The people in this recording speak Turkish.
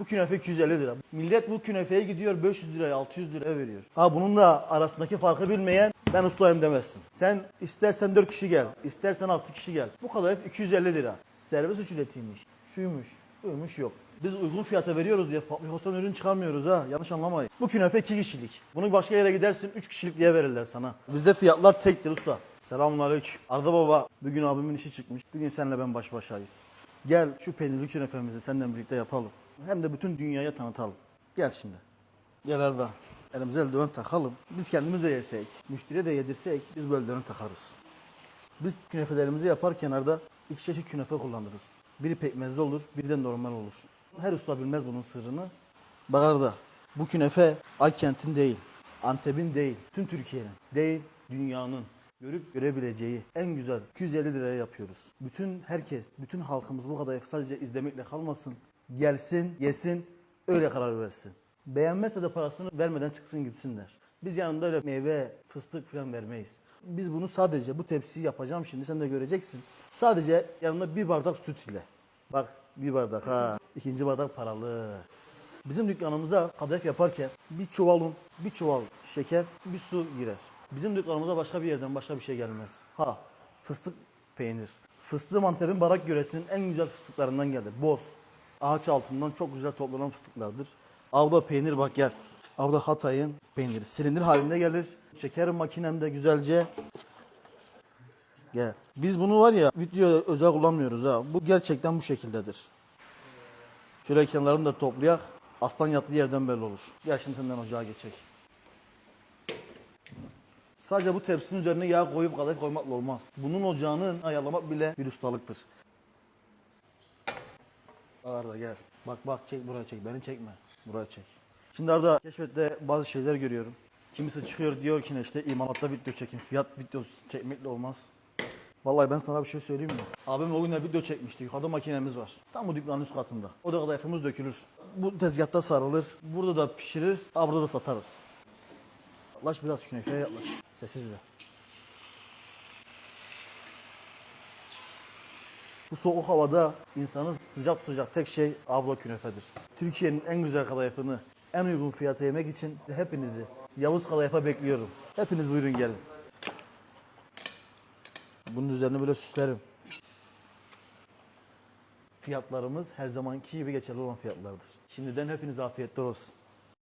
Bu künefe 250 lira. Millet bu künefeye gidiyor 500 liraya 600 liraya veriyor. Ha bunun da arasındaki farkı bilmeyen ben ustayım demezsin. Sen istersen 4 kişi gel, istersen 6 kişi gel. Bu kadar hep 250 lira. Servis ücretiymiş. Şuymuş, buymuş yok. Biz uygun fiyata veriyoruz diye fabrikasyon ürün çıkarmıyoruz ha. Yanlış anlamayın. Bu künefe 2 kişilik. Bunu başka yere gidersin 3 kişilik diye verirler sana. Bizde fiyatlar tektir usta. Selamun aleyküm. Arda baba bugün abimin işi çıkmış. Bugün senle ben baş başayız. Gel şu peynirli künefemizi seninle birlikte yapalım. Hem de bütün dünyaya tanıtalım. Gel şimdi. Gel Arda. Elimize eldiven takalım. Biz kendimiz de yesek, müşteriye de yedirsek biz bu eldiveni takarız. Biz künefelerimizi yaparken Arda iki çeşit künefe kullanırız. Biri pekmezli olur, biri de normal olur. Her usta bilmez bunun sırrını. Bak Arda, bu künefe Aykent'in değil, Antep'in değil, tüm Türkiye'nin değil, dünyanın görüp görebileceği en güzel 250 liraya yapıyoruz. Bütün herkes, bütün halkımız bu kadar sadece izlemekle kalmasın. Gelsin, yesin, öyle karar versin. Beğenmezse de parasını vermeden çıksın gitsinler. Biz yanında öyle meyve, fıstık falan vermeyiz. Biz bunu sadece bu tepsiyi yapacağım şimdi sen de göreceksin. Sadece yanında bir bardak süt ile. Bak bir bardak ha. İkinci bardak paralı. Bizim dükkanımıza kadayıf yaparken bir çuval un, bir çuval şeker, bir su girer. Bizim dükkanımıza başka bir yerden başka bir şey gelmez. Ha fıstık peynir. Fıstığı Antep'in barak yöresinin en güzel fıstıklarından gelir. Boz. Ağaç altından çok güzel toplanan fıstıklardır. Avda peynir bak gel. Avda Hatay'ın peyniri. Silindir halinde gelir. Şeker makinemde güzelce Gel. Biz bunu var ya video özel kullanmıyoruz ha. Bu gerçekten bu şekildedir. Şöyle kenarını da toplayak. Aslan yattığı yerden belli olur. Gel şimdi senden ocağa geçecek. Sadece bu tepsinin üzerine yağ koyup kadayıf koymakla olmaz. Bunun ocağını ayarlamak bile bir ustalıktır. Arda gel. Bak bak çek buraya çek. Beni çekme. Buraya çek. Şimdi Arda keşfette bazı şeyler görüyorum. Kimisi çıkıyor diyor ki işte imalatta video çekin. Fiyat videosu çekmekle olmaz. Vallahi ben sana bir şey söyleyeyim mi? Abim o günler video çekmişti. Yukarıda makinemiz var. Tam bu dükkanın üst katında. O da kadayıfımız dökülür. Bu tezgahta sarılır. Burada da pişirir. Aa, burada da satarız. Yaklaş biraz künefeye yaklaş. Sessizle. Bu soğuk havada insanı sıcak tutacak tek şey abla künefedir. Türkiye'nin en güzel kadayıfını en uygun fiyata yemek için hepinizi Yavuz Kadayıf'a bekliyorum. Hepiniz buyurun gelin. Bunun üzerine böyle süslerim. Fiyatlarımız her zamanki gibi geçerli olan fiyatlardır. Şimdiden hepinize afiyetler olsun.